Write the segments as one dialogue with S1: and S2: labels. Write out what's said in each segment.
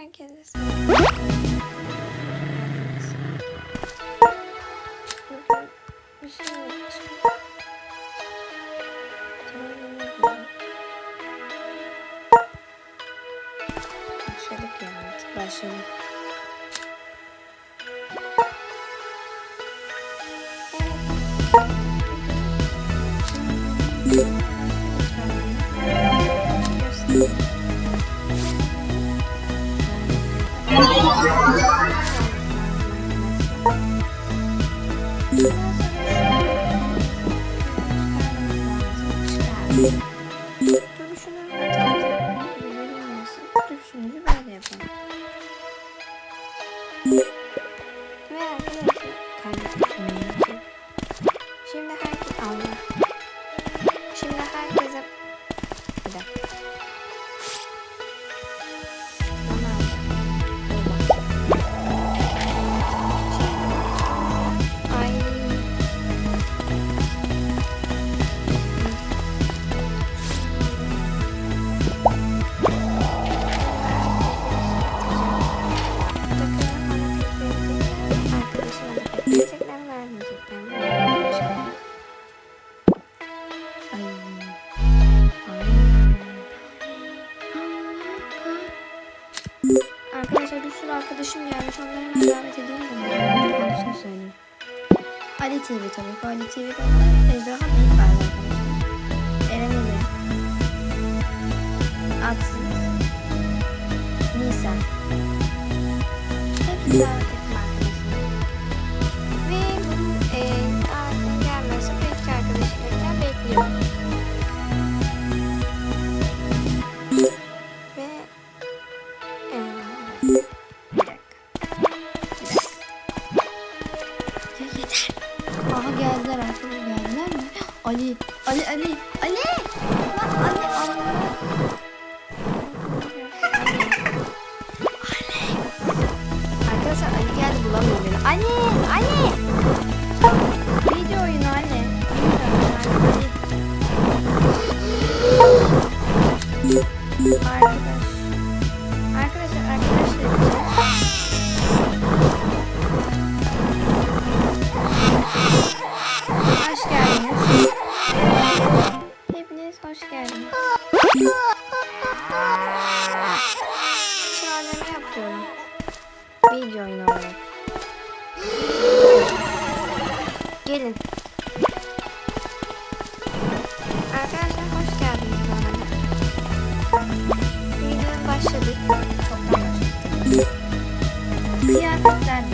S1: Herkese arkadaşlar kaydetmeyin tabii ki. Ali TV'de Ejderha Ali, Ali, Ali, Ali. Lan Ali, Allah. Arkadaşlar Ali geldi bulamıyor beni. Ali, Ali. Video oyunu Ali. Bilmiyorum Ali. Arkadaş. Arkadaşlar Çağrılama yapıyorum. Video oyunu olarak. Gelin. Arkadaşlar hoş geldiniz arada. Videoya başladık. Çoktan başladık. Kıyafetler.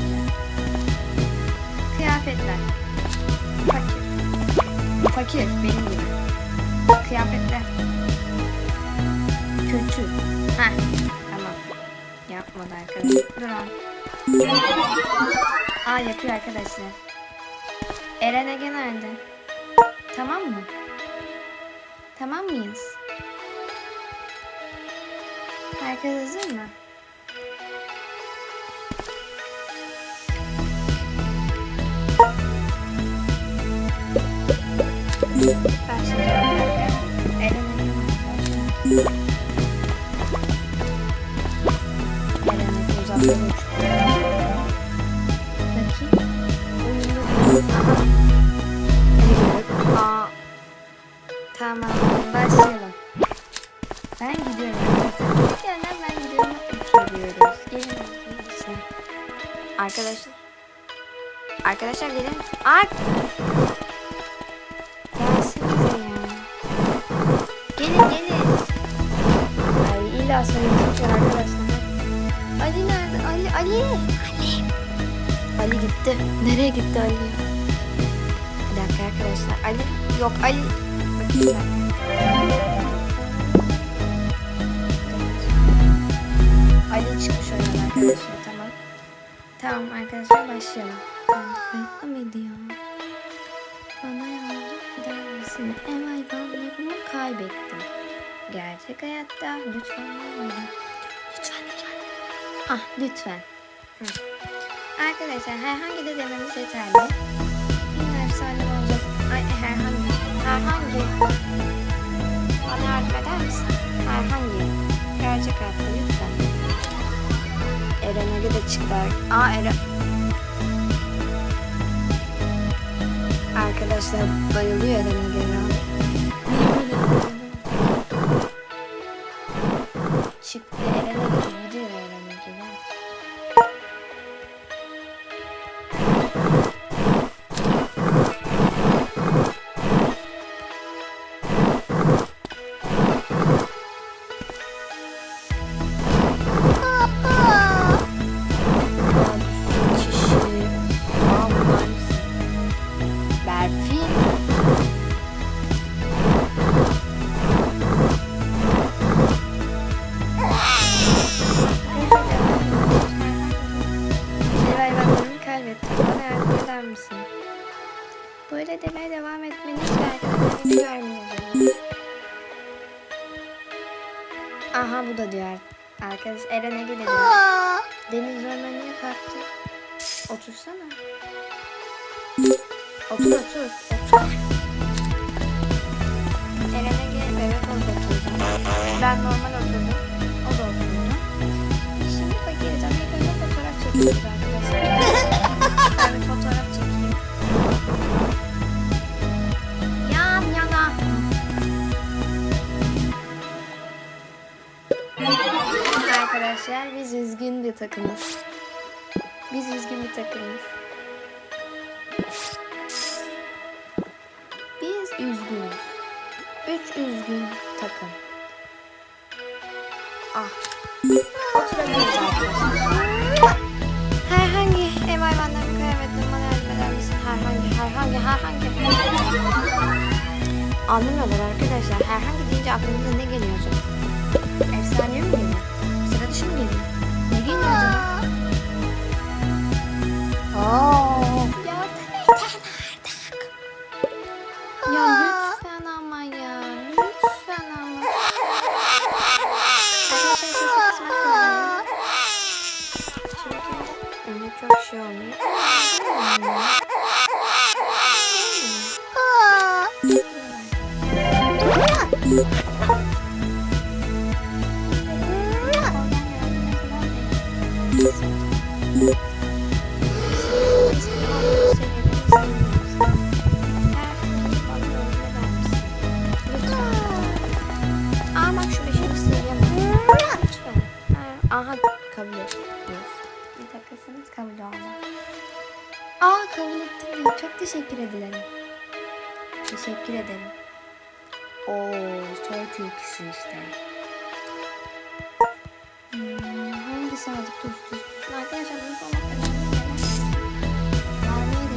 S1: Kıyafetler. Fakir. Fakir benim gibi. Kıyafetler. Kötü. Ha tamam. Yapmadı arkadaşlar. Dur an. Aa yapıyor arkadaşlar. Eren Ege nerede? Tamam mı? Tamam mıyız? Herkes hazır mı? Başlayalım. Eren Ege nerede? Bakayım. Oyunda. Aa. Tamam. Başlayalım. Ben gidiyorum. Gelin ben gidiyorum. Uçuruyoruz. Gelin arkadaşlar. Arkadaşlar. Arkadaşlar gelin. Ya. Gelin gelin. Ay illa söyleyecekler arkadaşlar. Ali nerede? Ali, Ali. Ali. Ali gitti. Nereye gitti Ali? Bir dakika arkadaşlar. Ali. Yok Ali. Bakayım. Ali çıkmış oyundan arkadaşlar. Tamam. Tamam arkadaşlar başlayalım. Ben kayıtlı mıydı ya? Bana yardım eder misin? Ev hayvanlarımı kaybettim. Gerçek hayatta lütfen lütfen. Ah lütfen. Hı. Arkadaşlar herhangi de dememiz yeterli. Bir efsane olacak. Ay herhangi. Herhangi. Bana yardım eder misin? Herhangi. Gerçek hayatta lütfen. çıktı. Aa Eren. Arkadaşlar bayılıyor Eren Eren. Böyle demeye devam etmeni hiç arkadaşlarını görmüyorum. Aha bu da diyor. Arkadaş Eren'e gidelim. Deniz Ömer niye kalktı? Otursana. Otur otur. Otur. Eren'e gel bebek ol oturdu. Ben normal bir takımız. Biz üzgün bir takımız. Biz üzgünüz. Üç üzgün takım. Ah. Herhangi ev hayvanlarımı kaybettim. Bana yardım eder misin? Herhangi, herhangi, herhangi. Anlamıyorlar arkadaşlar. Herhangi deyince aklınıza ne geliyor acaba? Aha kabul ettim. Bir kabul oldu. Aa kabul ettim. diyor. Çok teşekkür ederim. Teşekkür ederim. Oo, soy tilkisi işte. Hmm, hangi sadık dostuz? Arkadaşlar bunu önemli. Vermeye de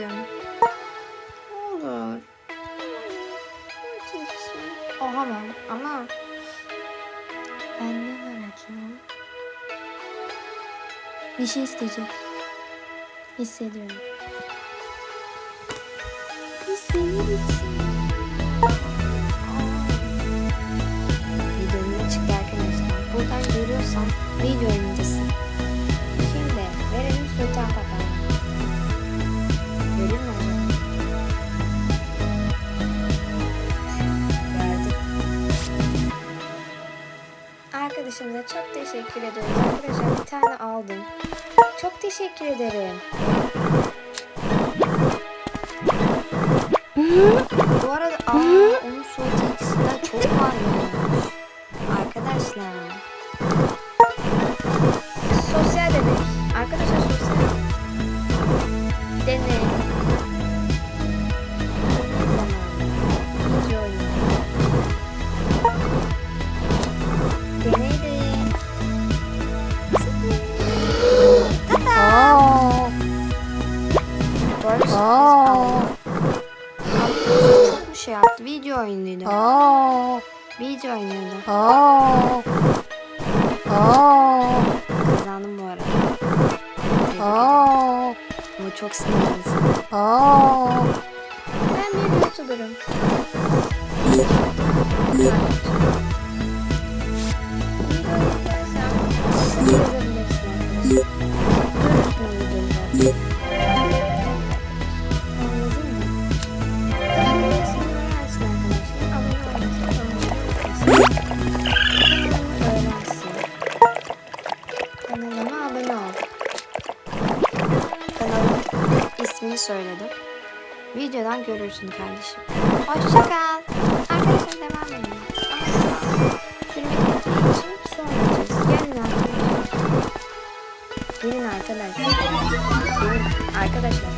S1: biliyorlar. Bir şey isteyecek. Hissediyorum. Bu senin için. Video önüne çıktı arkadaşlar. Buradan görüyorsan video önündesin. Arkadaşımıza çok teşekkür ediyoruz. Arkadaşlar bir tane aldım. Çok teşekkür ederim. Bu arada aa, onun soy ikisi de çok varmış. Arkadaşlar. Sosyal deney. Arkadaşlar sosyal deney. çok sinirlensin. Aa. Ben bir youtuberım. Bir öğretmensem, videodan görürsün kardeşim. Hoşça kal. Arkadaşlar devam edelim. Sürmek için sonrayacağız. Gelin arkadaşlar. Gelin arkadaşlar. Gelin arkadaşlar.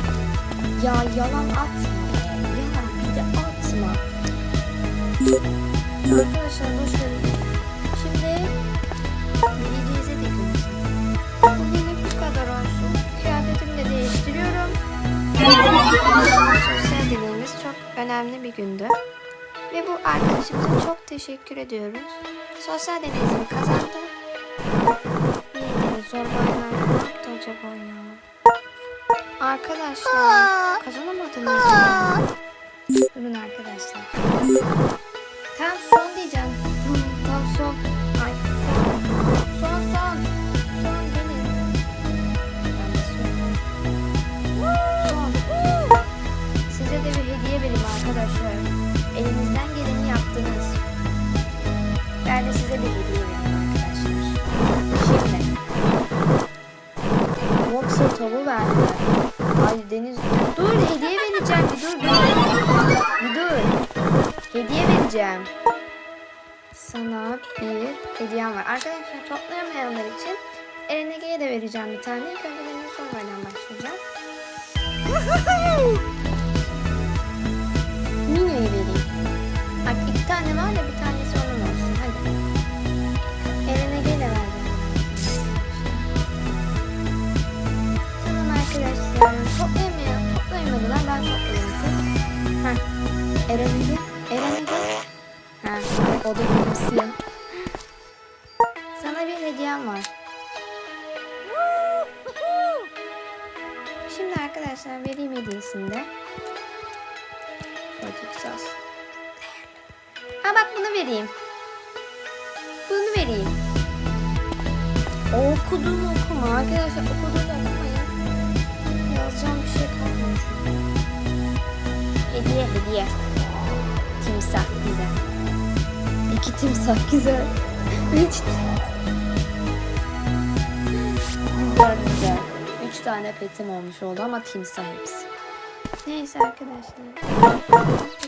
S1: Ya yalan atma. Yalan bir de atma. Önemli bir gündü. Ve bu arkadaşımıza çok teşekkür ediyoruz. Sosyal deneyimi kazandı. Neydi zorbaylar ne yaptı acaba ya? Arkadaşlar kazanamadınız mı? Durun arkadaşlar. Tam son diyeceğim. Arkadaşlar. Elinizden geleni yaptınız. Ben de size bir hediye vereyim arkadaşlar. Şimdi. Boxer tavuğu verdiler. Ay Deniz. Dur hediye vereceğim. Bir dur dur. Bir dur. Hediye vereceğim. Sana bir hediyem var. Arkadaşlar toplayamayanlar için Eren de vereceğim bir tane. İlk önce benim sonradan başlayacağım. Arkadaşlar vereyim hediyesini de. Çocuk sos. Ha bak bunu vereyim. Bunu vereyim. O okuduğumu okuma arkadaşlar. Okuduğumu okumayın. Yazacağım bir şey kalmamış. Hediye hediye. Timsah güzel. İki timsah güzel. Üç tane petim olmuş oldu ama timsah hepsi. Neyse arkadaşlar.